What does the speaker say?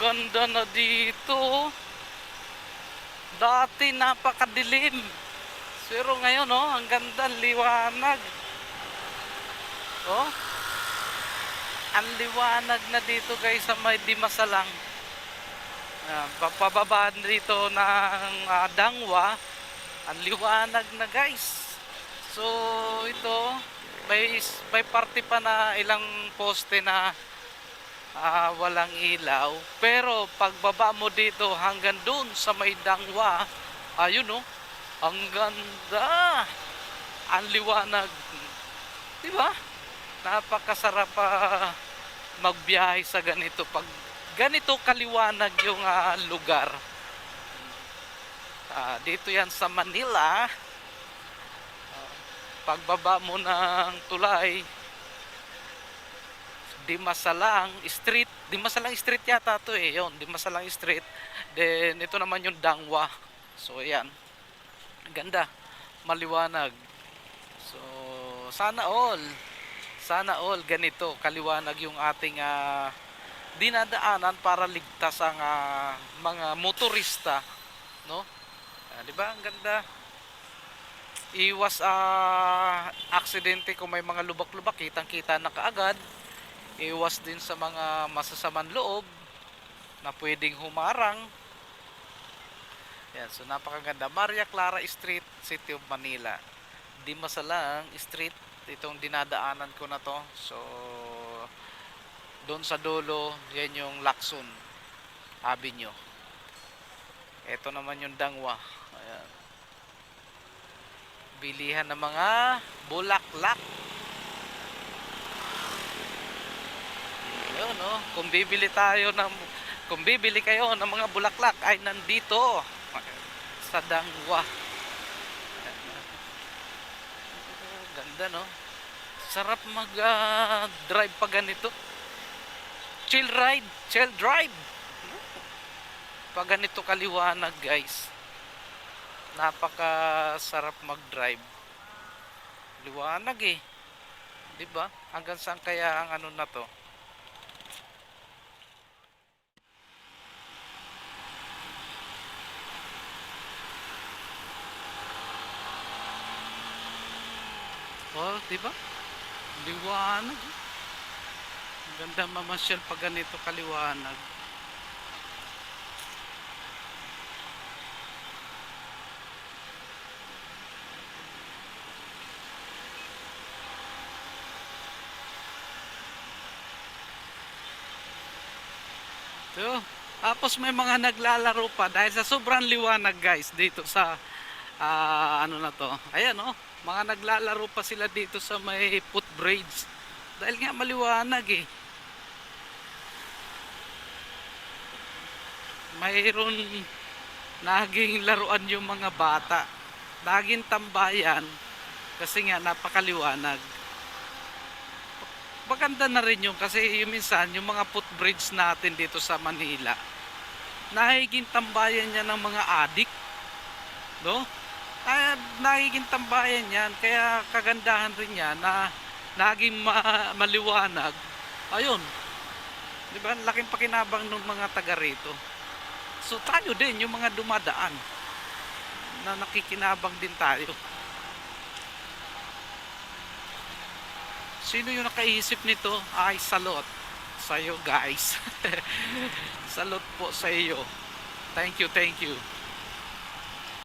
ganda na dito. Dati napakadilim. Pero ngayon, oh, ang ganda, ang liwanag. Oh. Ang liwanag na dito guys sa may Dimasalang. Uh, papababa dito ng ah, Dangwa. Ang liwanag na guys. So, ito, may, may party pa na ilang poste na ah, walang ilaw. Pero pagbaba mo dito hanggang doon sa may dangwa, ayun oh, ang ganda. Ang liwanag. Di ba? Napakasarap pa magbiyahe sa ganito pag ganito kaliwanag yung ah, lugar. Ah, dito yan sa Manila. Ah, pagbaba mo ng tulay, Dimasalang Street. Dimasalang Street yata to eh. Yun, Dimasalang Street. Then, ito naman yung Dangwa. So, ayan. Ganda. Maliwanag. So, sana all. Sana all ganito. Kaliwanag yung ating ah, dinadaanan para ligtas ang ah, mga motorista. No? Ah, di ba? Ang ganda. Iwas ah, aksidente kung may mga lubak-lubak. Kitang-kita na kaagad iwas din sa mga masasaman loob na pwedeng humarang. Yan so napakaganda. Maria Clara Street City of Manila. Dimasalang Street itong dinadaanan ko na to. So doon sa dulo yan yung Lacson Avenue. Ito naman yung Dangwa. Ayan. bilihan ng mga bulaklak no? Kung bibili tayo ng kung bibili kayo ng mga bulaklak ay nandito sa Dangwa. Ganda, no? Sarap mag ah, drive pa ganito. Chill ride, chill drive. Pag ganito kaliwanag, guys. Napaka sarap mag-drive. Liwanag eh. 'Di ba? Hanggang saan kaya ang ano na to? Oh, di ba? Liwanag. Ang ganda mamasyal pag ganito kaliwanag. So, tapos may mga naglalaro pa dahil sa sobrang liwanag guys dito sa ah, ano na to. Ayan oh, mga naglalaro pa sila dito sa may footbridge. Dahil nga maliwanag eh. Mayroon naging laruan yung mga bata. Naging tambayan kasi nga napakaliwanag. Maganda na rin yung kasi yung minsan yung mga footbridge natin dito sa Manila nagiging tambayan niya ng mga adik no? Kaya nagiging tambayan yan. Kaya kagandahan rin yan na naging ma- maliwanag. Ayun. Di ba? Laking pakinabang ng mga taga rito. So tayo din yung mga dumadaan na nakikinabang din tayo. Sino yung nakaisip nito? Ay salot sa'yo guys. Salot po sa iyo. Thank you thank you